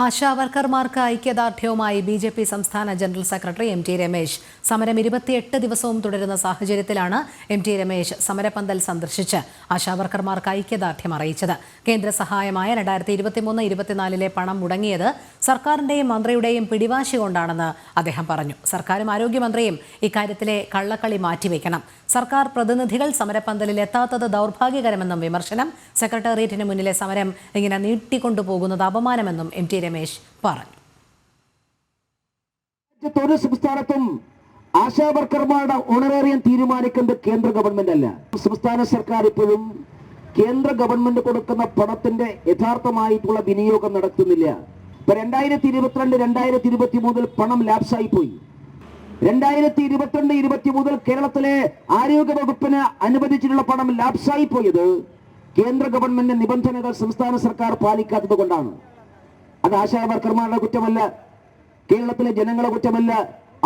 ആശാവർക്കർമാർക്ക് ഐക്യദാർഢ്യവുമായി B J P സംസ്ഥാന general secretary M T Ramesh. സമരം ഇരുപത്തിയെട്ട് ദിവസവും തുടരുന്ന സാഹചര്യത്തിലാണ് എം ടി രമേശ് സമരപന്തൽ സന്ദർശിച്ച് ആശാവർക്കർമാർക്ക് ഐക്യദാർഢ്യം അറിയിച്ചത്. കേന്ദ്ര സഹായമായ രണ്ടായിരത്തി ഇരുപത്തിമൂന്ന് ഇരുപത്തിനാലിലെ പണം മുടങ്ങിയത് സർക്കാരിന്റെയും മന്ത്രിയുടെയും പിടിവാശി കൊണ്ടാണെന്ന് അദ്ദേഹം പറഞ്ഞു. സർക്കാരും ആരോഗ്യമന്ത്രിയും ഇക്കാര്യത്തിലെ കള്ളക്കളി മാറ്റിവെക്കണം. സർക്കാർ പ്രതിനിധികൾ സമരപന്തലിൽ എത്താത്തത് ദൗർഭാഗ്യകരമെന്നും വിമർശനം സെക്രട്ടേറിയറ്റിന് മുന്നിലെ സമരം ഇങ്ങനെ നീട്ടിക്കൊണ്ടുപോകുന്നത് അപമാനമെന്നും എം ടി രമേശ് പറഞ്ഞു. ഒരു സംസ്ഥാനത്തും ആശാ വർക്കർമാരുടെ ഓണറേറിയം തീരുമാനിക്കുന്നത് കേന്ദ്ര ഗവൺമെന്റ് അല്ല. സംസ്ഥാന സർക്കാർ ഇപ്പോഴും കേന്ദ്ര ഗവൺമെന്റ് കൊടുക്കുന്ന പണത്തിന്റെ യഥാർത്ഥമായിട്ടുള്ള വിനിയോഗം നടത്തുന്നില്ല. ഇപ്പൊ രണ്ടായിരത്തി ഇരുപത്തിരണ്ട് രണ്ടായിരത്തി ഇരുപത്തി മൂന്നിൽ പണം ലാപ്സായി പോയി രണ്ടായിരത്തി ഇരുപത്തിരണ്ട് ഇരുപത്തി മൂന്നിൽ കേരളത്തിലെ ആരോഗ്യ വകുപ്പിന് അനുവദിച്ചിട്ടുള്ള പണം ലാപ്സായി പോയത് കേന്ദ്ര ഗവൺമെന്റ് നിബന്ധനകൾ സംസ്ഥാന സർക്കാർ പാലിക്കാത്തത് കൊണ്ടാണ്. അത് ആശാ വർക്കർമാരുടെ കുറ്റമല്ല കേരളത്തിലെ ജനങ്ങളെ കുറ്റമല്ല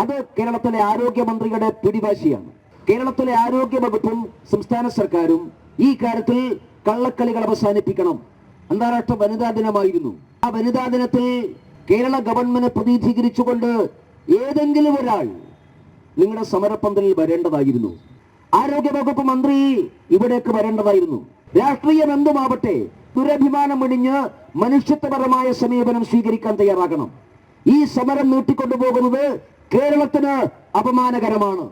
അത് കേരളത്തിലെ ആരോഗ്യമന്ത്രിയുടെ പിടിവാശിയാണ്. കേരളത്തിലെ ആരോഗ്യ വകുപ്പും സംസ്ഥാന സർക്കാരും ഈ കാര്യത്തിൽ കള്ളക്കളികൾ അവസാനിപ്പിക്കണം. അന്താരാഷ്ട്ര വനിതാ ദിനമായിരുന്നു. ആ വനിതാ ദിനത്തിൽ കേരള ഗവൺമെന്റ് പ്രതിനിധീകരിച്ചുകൊണ്ട് ഏതെങ്കിലും ഒരാൾ നിങ്ങളുടെ സമരപ്പന്തലിൽ വരേണ്ടതായിരുന്നു. ആരോഗ്യ വകുപ്പ് മന്ത്രി ഇവിടേക്ക് വരേണ്ടതായിരുന്നു. രാഷ്ട്രീയം എന്തുമാവട്ടെ ദുരഭിമാനം വെടിഞ്ഞ് മനുഷ്യത്വപരമായ സമീപനം സ്വീകരിക്കാൻ തയ്യാറാകണം. ഈ സമരം നീട്ടിക്കൊണ്ടുപോകുന്നത് കേരളത്തിന് അപമാനകരമാണ്.